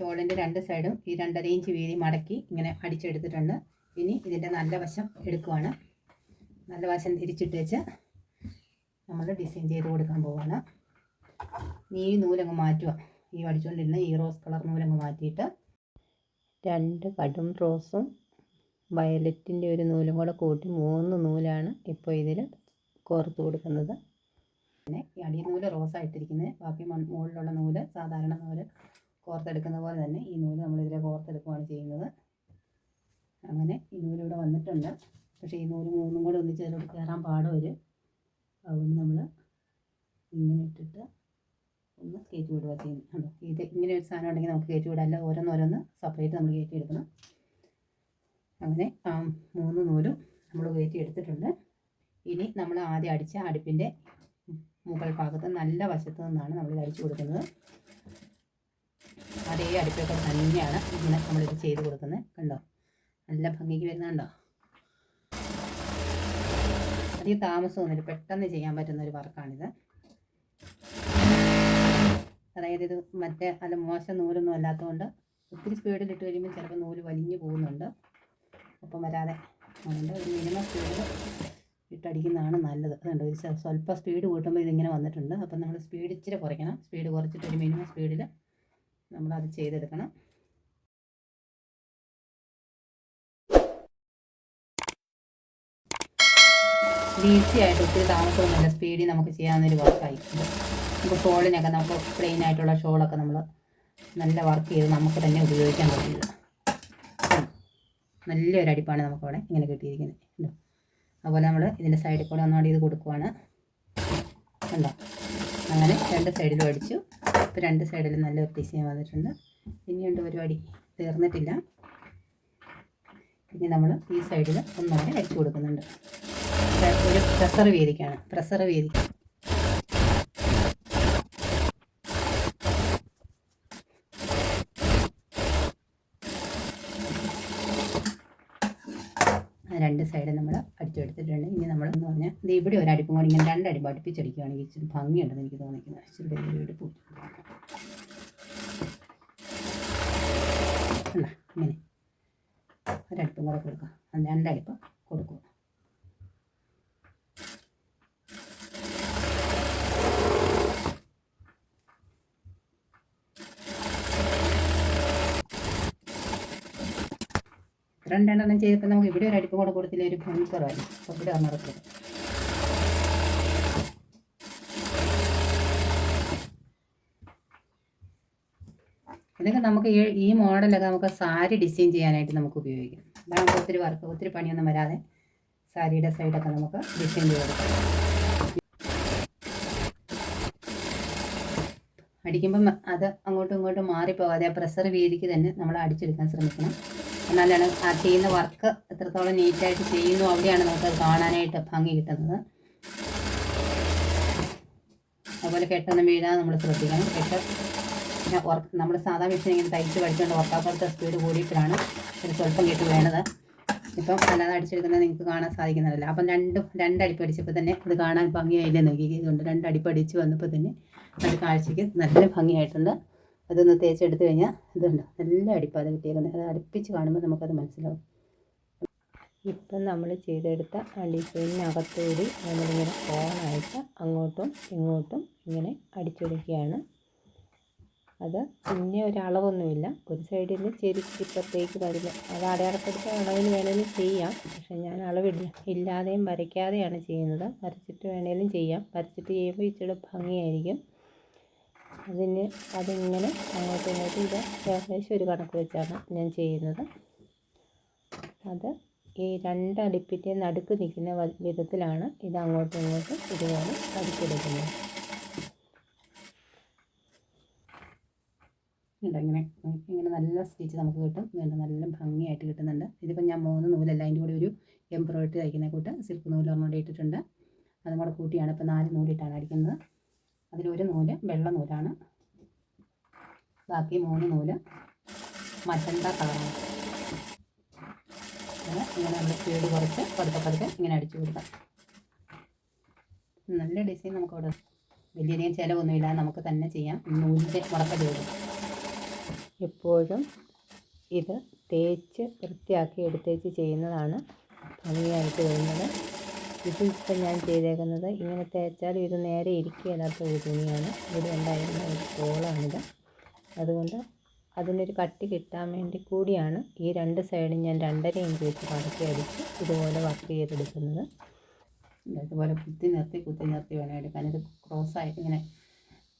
ഷോളിന്റെ രണ്ട് സൈഡും ഈ രണ്ടര ഇഞ്ച് വീതി മടക്കി ഇങ്ങനെ അടിച്ചെടുത്തിട്ടുണ്ട്. ഇനി ഇതിന്റെ നല്ല വശം എടുക്കുവാണ്. നല്ല വശം തിരിച്ചിട്ട് വെച്ച് നമ്മൾ ഡിസൈൻ ചെയ്ത് കൊടുക്കാൻ പോവുകയാണ് ഈ നൂലങ്ങ് മാറ്റുക. ഈ അടിച്ചുകൊണ്ടിരുന്ന ഈ റോസ് കളർ നൂലങ്ങ് മാറ്റിയിട്ട് രണ്ട് കടും റോസും വയലറ്റിന്റെ ഒരു നൂലും കൂടെ കൂട്ടി മൂന്ന് നൂലാണ് ഇപ്പോൾ ഇതിൽ കോർത്ത് കൊടുക്കുന്നത്. പിന്നെ ഈ അടി നൂൽ റോസ് ആയിട്ടിരിക്കുന്നത് ബാക്കി മുകളിലുള്ള നൂൽ സാധാരണ നൂൽ കോർത്തെടുക്കുന്ന പോലെ തന്നെ ഈ നൂൽ നമ്മളിതിലെ കോർത്തെടുക്കുകയാണ് ചെയ്യുന്നത്. അങ്ങനെ ഈ നൂൽ ഇവിടെ വന്നിട്ടുണ്ട്. പക്ഷേ ഈ നൂൽ മൂന്നും കൂടെ ഒന്നിച്ച് അതിലോട്ട് കയറാൻ പാട് അതുകൊണ്ട് നമ്മൾ ഇങ്ങനെ ഇട്ടിട്ട് ഒന്ന് കയറ്റി വിടുക ചെയ്യുന്നത്. ഇത് ഇങ്ങനെ ഒരു സാധനം ഉണ്ടെങ്കിൽ നമുക്ക് കയറ്റി വിടാം. അല്ല ഓരോന്നോരോന്ന് സെപ്പറേറ്റ് നമ്മൾ കയറ്റി എടുക്കണം. അങ്ങനെ ആ മൂന്ന് നൂലും നമ്മൾ കയറ്റി എടുത്തിട്ടുണ്ട്. ഇനി നമ്മൾ ആദ്യം അടിച്ച അടുപ്പിന്റെ മുകൾ ഭാഗത്ത് നല്ല വശത്ത് നിന്നാണ് നമ്മൾ അടിച്ചു കൊടുക്കുന്നത്. അതേ അടുപ്പൊക്കെ തന്നെയാണ് ഇങ്ങനെ നമ്മളിത് ചെയ്ത് കൊടുക്കുന്നത് കണ്ടോ? നല്ല ഭംഗിക്ക് വരുന്നുണ്ടോ അധികം താമസമൊന്നുമില്ല. പെട്ടെന്ന് ചെയ്യാൻ പറ്റുന്ന ഒരു വർക്കാണിത്. അതായത് ഇത് മറ്റേ അല്ല മോശം നൂലൊന്നും അല്ലാത്തതുകൊണ്ട് ഒത്തിരി സ്പീഡിൽ ഇട്ട് കഴിയുമ്പോൾ ചിലപ്പോൾ നൂൽ വലിഞ്ഞു പോകുന്നുണ്ട്. ഒപ്പം വരാതെ അതുകൊണ്ട് ഒരു മിനിമം സ്പീഡിൽ ഇട്ടടിക്കുന്നതാണ് നല്ലത്. അതുകൊണ്ട് ഒരു സ്വ- സ്വല്പം സ്പീഡ് കൂട്ടുമ്പോൾ ഇതിങ്ങനെ വന്നിട്ടുണ്ട്. അപ്പം നമ്മൾ സ്പീഡ് ഇച്ചിരി കുറയ്ക്കണം. സ്പീഡ് കുറച്ചിട്ട് ഒരു മിനിമം സ്പീഡിൽ നമ്മളത് ചെയ്തെടുക്കണം. ഈസി ആയിട്ട് ഒത്തിരി താമസമൊന്നുമില്ല. സ്പീഡിൽ നമുക്ക് ചെയ്യാവുന്നൊരു വർക്കായി നമുക്ക് ഷോളിനൊക്കെ നമുക്ക് പ്ലെയിൻ ആയിട്ടുള്ള ഷോളൊക്കെ നമ്മൾ നല്ല വർക്ക് ചെയ്ത് നമുക്ക് തന്നെ ഉപയോഗിക്കാൻ പറ്റില്ല. നല്ലൊരു അടിപ്പാണ് നമുക്കവിടെ ഇങ്ങനെ കിട്ടിയിരിക്കുന്നത്. അതുപോലെ നമ്മൾ ഇതിന്റെ സൈഡിൽ കൂടെ ഒന്നുകൂടി ഇത് കൊടുക്കുവാണ്. കണ്ടോ? അങ്ങനെ രണ്ട് സൈഡിലും അടിച്ചു. ഇപ്പോൾ രണ്ട് സൈഡിലും നല്ല ഡിസൈൻ വന്നിട്ടുണ്ട്. ഇനിയുണ്ട് പരിപാടി തീർന്നിട്ടില്ല. ഇനി നമ്മൾ ഈ സൈഡിൽ ഒന്നുകൂടെ അടിച്ചു കൊടുക്കുന്നുണ്ട്. ഒരു പ്രസർ വേദിക്കാണ് പ്രസർ വേദി രണ്ട് സൈഡ് നമ്മൾ അടിച്ചെടുത്തിട്ടുണ്ട്. ഇനി നമ്മൾ എന്ന് പറഞ്ഞാൽ ഇത് ഇവിടെ ഒരു അടിപ്പും കൂടി ഇങ്ങനെ രണ്ട് അടിപ്പ് അടുപ്പിച്ചടിക്കുകയാണെങ്കിൽ ഇച്ചിരി ഭംഗിയുണ്ടെന്ന് എനിക്ക് തോന്നിക്കുന്നത് ഇച്ചിരി വലിയ അല്ല ഇങ്ങനെ. ഒരടുപ്പും കൂടെ രണ്ടടിപ്പ് രണ്ടടുപ്പ് കൊടുക്കുക രണ്ടെണ്ണം ചെയ്തപ്പോൾ നമുക്ക് ഇവിടെ ഒരു അടുപ്പ് കൂടെ കൊടുത്തില്ല ഒരു ഭയങ്കരമായി അപ്പോൾ ഇവിടെ നടക്കും ഇതൊക്കെ നമുക്ക് ഈ ഈ മോഡലൊക്കെ നമുക്ക് സാരി ഡിസൈൻ ചെയ്യാനായിട്ട് നമുക്ക് ഉപയോഗിക്കാം. അതാകുമ്പോൾ ഒത്തിരി വർക്ക് ഒത്തിരി പണിയൊന്നും വരാതെ സാരിയുടെ സൈഡൊക്കെ നമുക്ക് ഡിസൈൻ ചെയ്ത് കൊടുക്കാം. അടിക്കുമ്പം അത് അങ്ങോട്ടും ഇങ്ങോട്ടും മാറിപ്പോകാതെ പ്രഷർ വീതിക്ക് തന്നെ നമ്മൾ അടിച്ചെടുക്കാൻ ശ്രമിക്കണം. എന്നാലാണ് ആ ചെയ്യുന്ന വർക്ക് എത്രത്തോളം നീറ്റായിട്ട് ചെയ്യുന്നു അവിടെയാണ് നമുക്ക് കാണാനായിട്ട് ഭംഗി കിട്ടുന്നത്. അതുപോലെ കെട്ടൊന്നും വീഴാതെ നമ്മൾ ശ്രദ്ധിക്കണം. കെട്ട് പിന്നെ വർക്ക് നമ്മൾ സാധാ മെഷീൻ ഇങ്ങനെ തയ്ച്ച് പഠിച്ചുകൊണ്ട് വർക്കാപ്പുറത്തെ സ്പീഡ് കൂടിയിട്ടാണ് ഒരു സ്വല്പം കെട്ട് വേണത്. ഇപ്പം അല്ലാതെ അടിച്ചെടുക്കുന്നത് നിങ്ങൾക്ക് കാണാൻ സാധിക്കുന്നതല്ല. അപ്പം രണ്ടും രണ്ടടിപ്പ് അടിച്ചപ്പോൾ തന്നെ അത് കാണാൻ ഭംഗിയായില്ലേ നോക്കി ഇതുകൊണ്ട് രണ്ടടിപ്പ് അടിച്ച് വന്നപ്പോൾ തന്നെ അത് കാഴ്ചയ്ക്ക് നല്ല ഭംഗിയായിട്ടുണ്ട്. അതൊന്ന് തേച്ചെടുത്ത് കഴിഞ്ഞാൽ ഇതുണ്ട് നല്ല അടിപ്പാത കിട്ടിയേക്കുന്നത് അത് അടുപ്പിച്ച് കാണുമ്പോൾ നമുക്കത് മനസ്സിലാവും. ഇപ്പം നമ്മൾ ചെയ്തെടുത്ത ആ ഡിസൈനിനകത്തുകൂടി നമ്മളിങ്ങനെ ഓണായിട്ട് അങ്ങോട്ടും ഇങ്ങോട്ടും ഇങ്ങനെ അടിച്ചെടുക്കുകയാണ് അത് പിന്നെ ഒരളവൊന്നുമില്ല. ഒരു സൈഡിൽ നിന്ന് ചെരിച്ചിപ്പത്തേക്ക് വരുന്ന അത് അടയാളപ്പെടുത്ത അളവിന് വേണമെങ്കിലും ചെയ്യാം. പക്ഷെ ഞാൻ അളവില്ല. ഇല്ലാതെയും വരയ്ക്കാതെയാണ് ചെയ്യുന്നത്. വരച്ചിട്ട് വേണേലും ചെയ്യാം. വരച്ചിട്ട് ചെയ്യുമ്പോൾ ഇച്ചിരി ഭംഗിയായിരിക്കും. അതിന് അതിങ്ങനെ അങ്ങോട്ടും ഇങ്ങോട്ടും ഇത് ഏകദേശം ഒരു കണക്ക് വെച്ചാണ് ഞാൻ ചെയ്യുന്നത്. അത് ഈ രണ്ട് അടുപ്പിന്റെ നടുക്ക് നിൽക്കുന്ന വിധത്തിലാണ് ഇത് അങ്ങോട്ടും ഇങ്ങോട്ടും ഇതുപോലെ അടിച്ചെടുക്കുന്നത് ഇതങ്ങനെ ഇങ്ങനെ? നല്ല സ്റ്റിച്ച് നമുക്ക് കിട്ടും. വേണ്ട നല്ല ഭംഗിയായിട്ട് കിട്ടുന്നുണ്ട്. ഇതിപ്പോൾ ഞാൻ മൂന്ന് നൂലല്ല അതിന്റെ കൂടെ ഒരു എംബ്രോയിഡറി തയ്ക്കുന്ന കൂട്ട് സിൽക്ക് നൂൽ ഒരെണ്ണം ഇട്ടിട്ടുണ്ട്. അതും കൂടെ കൂട്ടിയാണ് ഇപ്പോൾ നാല് നൂലിട്ടാണ് അടിക്കുന്നത്. അതിലൊരു നൂൽ വെള്ള നൂലാണ്. ബാക്കി മൂന്ന് നൂൽ മജന്ത കളറാണ്. ഇങ്ങനെ നമ്മൾ സ്പീഡ് കുറച്ച് പതുക്കെ പതുക്കെ ഇങ്ങനെ അടിച്ചു കൊടുക്കാം. നല്ല ഡിസൈൻ നമുക്കവിടെ വലിയധികം ചിലവൊന്നുമില്ല. നമുക്ക് തന്നെ ചെയ്യാം. നൂലിന്റെ മുടക്ക ചെയ്തു എപ്പോഴും ഇത് തേച്ച് വൃത്തിയാക്കി എടുത്തേച്ച് ചെയ്യുന്നതാണ് ഭംഗിയായിട്ട് വരുന്നത്. ഇത് ഇപ്പം ഞാൻ ചെയ്തേക്കുന്നത് ഇങ്ങനെ തേച്ചാലും ഇത് നേരെ ഇരിക്കുകയില്ലാത്ത ഒരു തുണിയാണ്. ഇവിടെ ഉണ്ടായിരുന്ന ഒരു കോളാണിത് അതുകൊണ്ട് അതിനൊരു കട്ടി കിട്ടാൻ വേണ്ടി കൂടിയാണ് ഈ രണ്ട് സൈഡും ഞാൻ രണ്ടര ഇഞ്ച് വെച്ച് മടക്കി അടിച്ച് ഇതുപോലെ വർക്ക് ചെയ്തെടുക്കുന്നത്. ഇതുപോലെ കുത്തി നിർത്തി കുത്തി നിർത്തി വേണം എടുക്കാൻ. ഇത് ക്രോസായിട്ട് ഇങ്ങനെ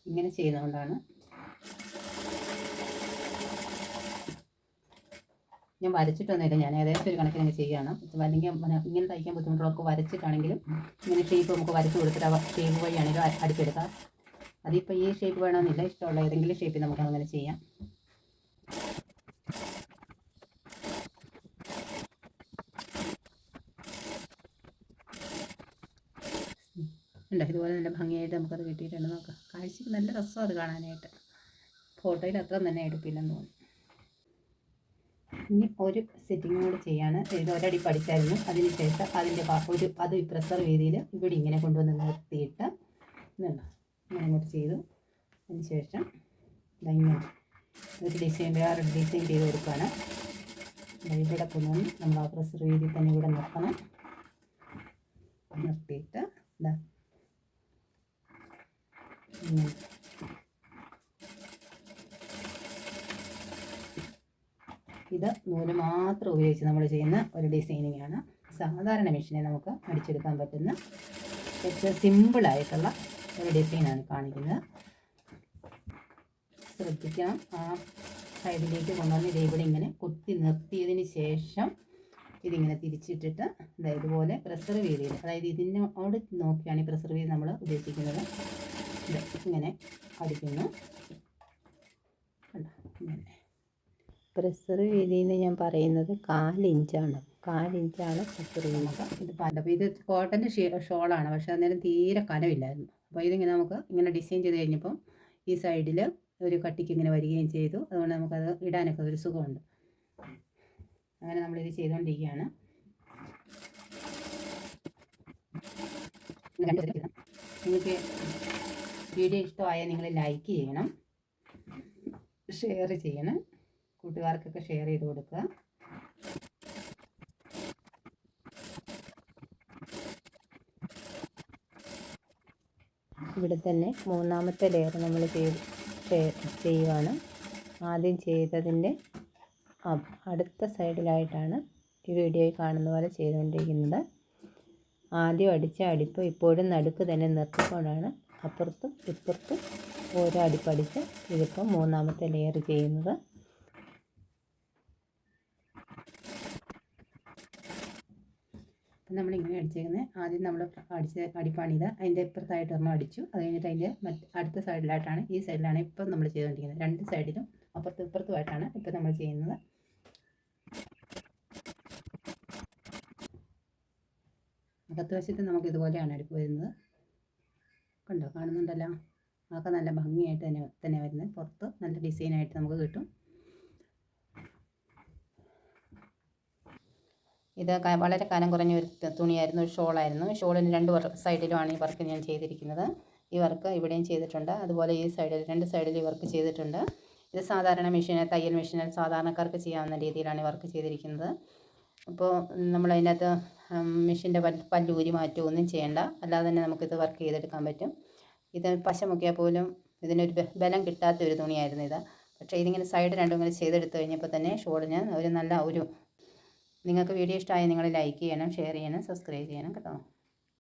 ഇങ്ങനെ ചെയ്യുന്നതുകൊണ്ടാണ് ഞാൻ വരച്ചിട്ടൊന്നുമില്ല. ഞാൻ ഏകദേശം ഒരു കണക്കിന് ഇങ്ങനെ ചെയ്യുകയാണ്. അല്ലെങ്കിൽ ഇങ്ങനെ തയ്ക്കാൻ ബുദ്ധിമുട്ടുള്ളവർക്ക് വരച്ചിട്ടാണെങ്കിലും ഇങ്ങനെ ഷേപ്പ് നമുക്ക് വരച്ച് കൊടുത്തിട്ട് ഷേപ്പ് വഴിയാണെങ്കിലും അടിച്ചെടുക്കാം അതിപ്പോൾ ഈ ഷേപ്പ് വേണമെന്നില്ല. ഇഷ്ടമുള്ള ഏതെങ്കിലും ഷേപ്പിൽ നമുക്ക് അങ്ങനെ ചെയ്യാം. ഉണ്ടോ? ഇതുപോലെ നല്ല ഭംഗിയായിട്ട് നമുക്കത് കിട്ടിയിട്ടുണ്ട്. നോക്കാം. കാഴ്ചക്ക് നല്ല രസമാണ് അത് കാണാനായിട്ട്. ഫോട്ടോയിൽ അത്ര തന്നെ എടുപ്പില്ലെന്ന് തോന്നുന്നു. ഇനി ഒരു സെറ്റിംഗ് കൂടി ചെയ്യാണ്. ഇത് ഒരടി പഠിച്ചായിരുന്നു. അതിന് ശേഷം അതിന്റെ ഒരു അത് പ്രസർ രീതിയിൽ ഇവിടെ ഇങ്ങനെ കൊണ്ടുവന്ന് നിർത്തിയിട്ട് ഇങ്ങനെ അങ്ങോട്ട് ചെയ്തു. അതിന് ശേഷം ദാ ഇങ്ങനെ ഒരു ഡിസൈൻ വേറൊരു ഡിസൈൻ ചെയ്ത് കൊടുക്കുകയാണ്. ഇവിടെ കൊണ്ടുവന്ന് നമ്മൾ ആ പ്രസർ രീതിയിൽ തന്നെ ഇവിടെ നിർത്തണം. നിർത്തിയിട്ട് ഇതാ ഇങ്ങനെ ഇത് നൂൽ മാത്രം ഉപയോഗിച്ച് നമ്മൾ ചെയ്യുന്ന ഒരു ഡിസൈനിങ് ആണ്. സാധാരണ മെഷീനെ നമുക്ക് അടിച്ചെടുക്കാൻ പറ്റുന്ന ഏറ്റവും സിമ്പിളായിട്ടുള്ള ഒരു ഡിസൈനാണ് കാണിക്കുന്നത്. ശ്രദ്ധിക്കണം. ആ സൈഡിലേക്ക് കൊണ്ടുവന്ന് ഇത് ഇവിടെ ഇങ്ങനെ കുത്തി നിർത്തിയതിന് ശേഷം ഇതിങ്ങനെ തിരിച്ചിട്ടിട്ട് അതായത് ഇതുപോലെ പ്രിസർവ് ചെയ്ത് അതായത് ഇതിനോട് നോക്കിയാണ് ഈ പ്രസർ ചെയ്ത് നമ്മൾ ഉദ്ദേശിക്കുന്നത്. ഇങ്ങനെ അടിക്കുന്നു. ഇങ്ങനെ. പ്രസർ വീതിയെന്ന് ഞാൻ പറയുന്നത് കാലിഞ്ചാണ് കാലിഞ്ചാണ് പ്രസർ വീതി അപ്പം ഇത് അപ്പോൾ ഇത് കോട്ടന്റെ ഷോളാണ് പക്ഷേ അന്നേരം തീരെ കനമില്ലായിരുന്നു അപ്പോൾ ഇതിങ്ങനെ നമുക്ക് ഇങ്ങനെ ഡിസൈൻ ചെയ്ത് കഴിഞ്ഞപ്പം ഈ സൈഡിൽ ഒരു കട്ടിക്ക് ഇങ്ങനെ വരികയും ചെയ്തു. അതുകൊണ്ട് നമുക്കത് ഇടാനൊക്കെ ഒരു സുഖമുണ്ട്. അങ്ങനെ നമ്മളിത് ചെയ്തുകൊണ്ടിരിക്കുകയാണ് നിങ്ങൾക്ക് വീഡിയോ ഇഷ്ടമായാൽ നിങ്ങൾ ലൈക്ക് ചെയ്യണം. ഷെയർ ചെയ്യണം. കൂട്ടുകാർക്കൊക്കെ ഷെയർ ചെയ്ത് കൊടുക്കുക. ഇവിടെ തന്നെ മൂന്നാമത്തെ ലെയർ നമ്മൾ ചെയ്യുവാണ്. ആദ്യം ചെയ്തതിന്റെ അടുത്ത സൈഡിലായിട്ടാണ് ഈ വീഡിയോയിൽ കാണുന്ന പോലെ ചെയ്തുകൊണ്ടിരിക്കുന്നത്. ആദ്യം അടിച്ച അടിപ്പ് ഇപ്പോഴും നടുക്ക് തന്നെ നിർത്തിക്കൊണ്ടാണ് അപ്പുറത്തും ഇപ്പുറത്തും ഓരോ അടിപ്പടിച്ച് ഇതിപ്പം മൂന്നാമത്തെ ലെയർ ചെയ്യുന്നത്. അപ്പം നമ്മളിങ്ങനെ അടിച്ചേക്കുന്നത് ആദ്യം നമ്മൾ അടിച്ച് അടിപ്പാണിത്. അതിന്റെ ഇപ്പുറത്തായിട്ട് നമ്മൾ അടിച്ചു. അത് കഴിഞ്ഞിട്ട് അതിന്റെ മറ്റ് അടുത്ത സൈഡിലായിട്ടാണ് ഈ സൈഡിലാണ് ഇപ്പം നമ്മൾ ചെയ്തുകൊണ്ടിരിക്കുന്നത്. രണ്ട് സൈഡിലും അപ്പുറത്തും ഇപ്പുറത്തുമായിട്ടാണ് ഇപ്പം നമ്മൾ ചെയ്യുന്നത്. അകത്ത് വശത്ത് നമുക്ക് ഇതുപോലെയാണ് അടുപ്പ് വരുന്നത്. കണ്ടോ? കാണുന്നുണ്ടല്ലോ? അതൊക്കെ നല്ല ഭംഗിയായിട്ട് തന്നെ തന്നെ വരുന്നത്. പുറത്ത് നല്ല ഡിസൈനായിട്ട് നമുക്ക് കിട്ടും. ഇത് വളരെ കനം കുറഞ്ഞ ഒരു തുണിയായിരുന്നു ഒരു ഷോളായിരുന്നു. ഷോളിന് രണ്ട് സൈഡിലുമാണ് ഈ വർക്ക് ഞാൻ ചെയ്തിരിക്കുന്നത്. ഈ വർക്ക് ഇവിടെയും ചെയ്തിട്ടുണ്ട്. അതുപോലെ ഈ സൈഡിൽ രണ്ട് സൈഡിൽ ഈ വർക്ക് ചെയ്തിട്ടുണ്ട്. ഇത് സാധാരണ മെഷീനിൽ തയ്യൽ മെഷീനിൽ സാധാരണക്കാർക്ക് ചെയ്യാവുന്ന രീതിയിലാണ് ഈ വർക്ക് ചെയ്തിരിക്കുന്നത്. അപ്പോൾ നമ്മൾ അതിനകത്ത് മെഷീന്റെ പല്ലൂരി മാറ്റുകയോ ഒന്നും ചെയ്യേണ്ട. അല്ലാതെ തന്നെ നമുക്കിത് വർക്ക് ചെയ്തെടുക്കാൻ പറ്റും. ഇത് പശ മുക്കിയാൽ പോലും ഇതിനൊരു ബലം കിട്ടാത്ത ഒരു തുണിയായിരുന്നു ഇത്. പക്ഷേ ഇതിങ്ങനെ സൈഡ് രണ്ടും ഇങ്ങനെ ചെയ്തെടുത്ത് കഴിഞ്ഞപ്പോൾ തന്നെ ഷോളിന് ഒരു നല്ല ഒരു നിങ്ങൾക്ക് വീഡിയോ ഇഷ്ടമായി നിങ്ങൾ ലൈക്ക് ചെയ്യണം ഷെയർ ചെയ്യണം സബ്സ്ക്രൈബ് ചെയ്യണം കേട്ടോ.